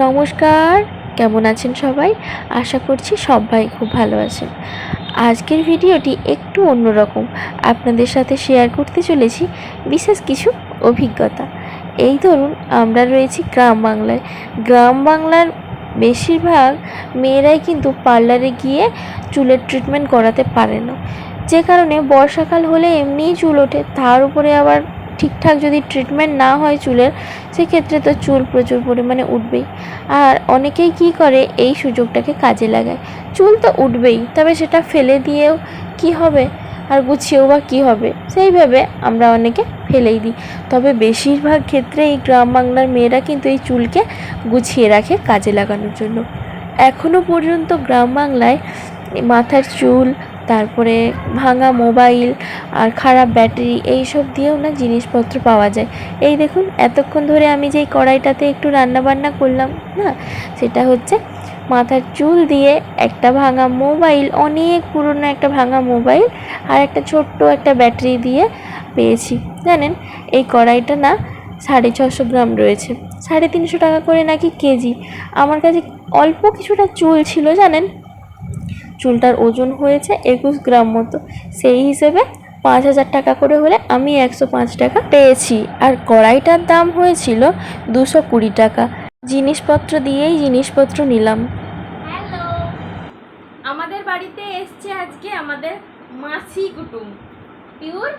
নমস্কার, কেমন আছেন সবাই? আশা করছি সবাই খুব ভালো আছেন। আজকের ভিডিওটি একটু অন্যরকম। আপনাদের সাথে শেয়ার করতে চলেছি বিশেষ কিছু অভিজ্ঞতা। এই ধরুন, আমরা রয়েছি গ্রাম বাংলায়। গ্রাম বাংলার বেশিরভাগ মেয়েরাই কিন্তু পার্লারে গিয়ে চুলের ট্রিটমেন্ট করাতে পারে না। যে কারণে বর্ষাকাল হলে এমনিই চুল ওঠে, তার উপরে আবার ঠিকঠাক যদি ট্রিটমেন্ট না হয় চুলের, সেক্ষেত্রে তো চুল প্রচুর পরিমাণে উঠবেই। আর অনেকেই কী করে, এই সুযোগটাকে কাজে লাগায়। চুল তো উঠবেই, তবে সেটা ফেলে দিয়েও কি হবে? আর গুছিয়েও বা কী হবে? সেইভাবে আমরা অনেকে ফেলেই দিই। তবে বেশিরভাগ ক্ষেত্রে এই গ্রাম বাংলার মেয়েরা কিন্তু এই চুলকে গুছিয়ে রাখে কাজে লাগানোর জন্য। এখনও পর্যন্ত গ্রাম বাংলায় মাথার চুল তারপরে ভাঙা মোবাইল আর খারাপ ব্যাটারি এই সব দিয়েও না জিনিসপত্র পাওয়া যায়। এই দেখুন, এতক্ষণ ধরে আমি যেই কড়াইটাতে একটু রান্না বান্না করলাম, না, সেটা হচ্ছে মাথার চুল দিয়ে একটা ভাঙা মোবাইল, অনেক পুরনো একটা ভাঙা মোবাইল আর একটা ছোট্ট একটা ব্যাটারি দিয়ে পেয়েছি। জানেন, এই কড়াইটা না সাড়ে ছশো গ্রাম রয়েছে। সাড়ে তিনশো টাকা করে নাকি কেজি। আমার কাছে অল্প কিছুটা চুল ছিল, জানেন? চুলটার ওজন হয়েছে একুশ গ্রাম মতো। সেই হিসেবে পাঁচ হাজার টাকা করে হলে আমি একশো পাঁচ টাকা পেয়েছি। আর কড়াইটার দাম হয়েছিল দুশো কুড়ি টাকা। জিনিসপত্র দিয়েই জিনিসপত্র নিলাম। হ্যালো। আমাদের বাড়িতে এসছে আজকে আমাদের মাসি কুটুম। পিউর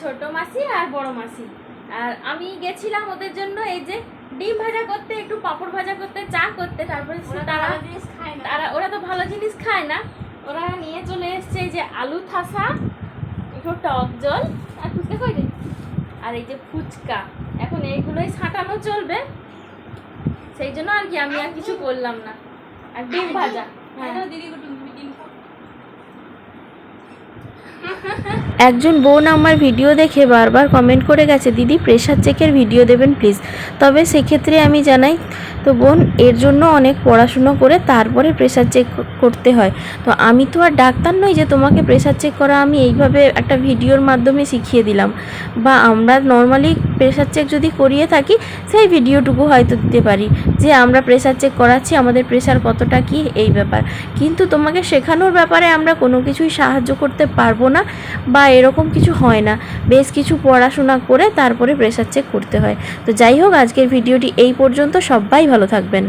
ছোট মাসি আর বড় মাসি। আর আমি গেছিলাম ওদের জন্য এই যে ডিম ভাজা করতে একটু পাপড় ভাজা করতে চা করতে তারপরে তারা তারা ওরা তো ভালো জিনিস খায় না ওরা নিয়ে চলে এসছে এই যে আলু থাসা একটু টক জল আর ফুচকা কই আর এই যে ফুচকা এখন এইগুলোই ছাঁটানো চলবে সেই জন্য আর কি আমি আর কিছু করলাম না আর ডিম ভাজা হ্যাঁ একজন বোন আমার ভিডিও দেখে বারবার কমেন্ট করে গেছে, দিদি প্রেশার চেকের ভিডিও দেবেন প্লিজ তবে সেক্ষেত্রে আমি জানাই, তো বোন, এর জন্য অনেক পড়াশুনো করে তারপরে প্রেশার চেক করতে হয়। তো আমি তো আর ডাক্তার নই যে তোমাকে প্রেশার চেক করা আমি এইভাবে একটা ভিডিওর মাধ্যমে শিখিয়ে দিলাম। বা আমরা নর্মালি প্রেশার চেক যদি করিয়ে থাকি, সেই ভিডিওটুকু হয়তো দিতে পারি। যে আমরা প্রেশার চেক করাচ্ছি, আমাদের প্রেশার কতটা কি, এই ব্যাপার। কিন্তু তোমাকে শেখানোর ব্যাপারে আমরা কোনো কিছুই সাহায্য করতে পারব না বা এরকম কিছু হয় না। বেশ কিছু পড়াশোনা করে তারপরে প্রেশার চেক করতে হয়। তো যাই হোক, আজকের ভিডিওটি এই পর্যন্ত। সবাই ভালো থাকবেন।